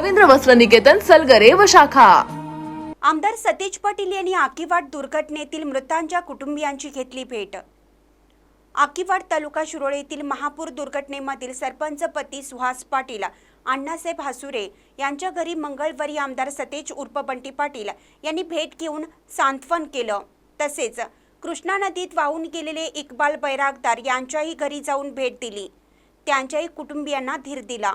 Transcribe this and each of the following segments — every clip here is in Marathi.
रवींद्र वस्त्र निकेतन सलगरे व शाखा. आमदार सतीश पाटील यांनी आकिवाड दुर्घटनेतील मृतांच्या कुटुंबियांची घेतली भेट. आकीवाड तालुका शिरोळे येथील महापूर दुर्घटनेमधील सरपंच पती सुहास पाटील अण्णासाहेब हासुरे यांच्या घरी मंगळवारी आमदार सतेज उर्फ बंटी पाटील यांनी भेट घेऊन सांत्वन केलं. तसेच कृष्णा नदीत वाहून गेलेले इक्बाल बैरागदार यांच्याही घरी जाऊन भेट दिली. त्यांच्याही कुटुंबियांना धीर दिला.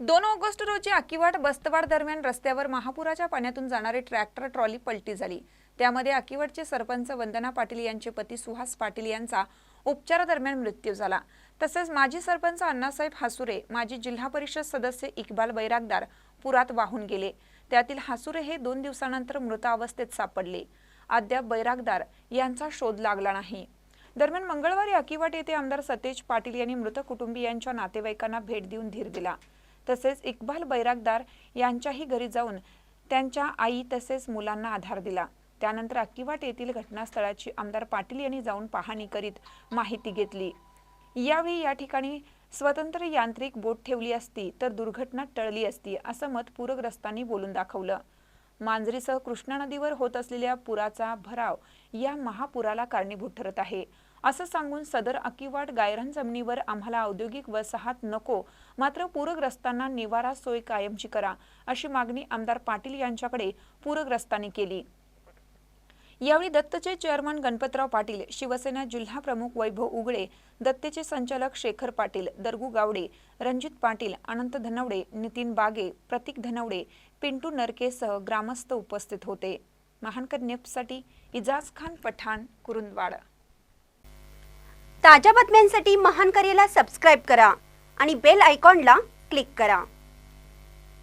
दोन ऑगस्ट रोजी आकिवाड बस्तवाड दरम्यान रस्त्यावर महापुराच्या पाण्यातून जाणारी ट्रॅक्टर ट्रॉली पलटी झाली. त्यामध्ये आकिवाडचे सरपंच वंदना पाटील यांचे पती सुहास पाटील यांचा उपचारादरम्यान मृत्यू झाला. तसेच माजी सरपंच अण्णासाहेब हासुरे माजी जिल्हा परिषद सदस्य इक्बाल बैरागदार पुरात वाहून गेले. त्यातील हासुरे हे दोन दिवसानंतर मृत अवस्थेत सापडले. अद्याप बैरागदार यांचा शोध लागला नाही. दरम्यान मंगळवारी अकिवाट येथे आमदार सतेज पाटील यांनी मृत कुटुंबियांच्या नातेवाईकांना भेट देऊन धीर दिला. तसेच इक्बाल बैरागदार यांच्याही घरी जाऊन त्यांच्या आई तसेच मुलांना आधार दिला. त्यानंतर अक्किवाट येथील घटनास्थळाची आमदार पाटील यांनी जाऊन पाहणी करीत माहिती घेतली. यावेळी या ठिकाणी स्वतंत्र यांत्रिक बोट ठेवली असती तर दुर्घटना टळली असती असं मत पूरग्रस्तांनी बोलून दाखवलं. मांजरीसह कृष्णा नदीवर होत असलेल्या पुराचा भराव या महापुराला कारणीभूत ठरत आहे. असं सांगून सदर अकिवाट गायरान जमिनीवर आम्हाला औद्योगिक वसाहत नको मात्र पूरग्रस्तांना निवारा सोय कायमची करा अशी मागणी आमदार पाटील यांच्याकडे पूरग्रस्तांनी केली. यावेळी दत्तचे चेअरमन गणपतराव पाटील शिवसेना जिल्हा प्रमुख वैभव उगळे दत्तेचे संचालक शेखर पाटील दरगू गावडे रणजित पाटील अनंत धनवडे नितीन बागे प्रतीक धनवडे पिंटू नरकेसह ग्रामस्थ उपस्थित होते. महानकर नेपसाठी इजाज खान पठाण कुरुंदवाड. ताज्या बातम्यांसाठी महानकरेला सबस्क्राईब करा आणि बेल आयकॉनला क्लिक करा.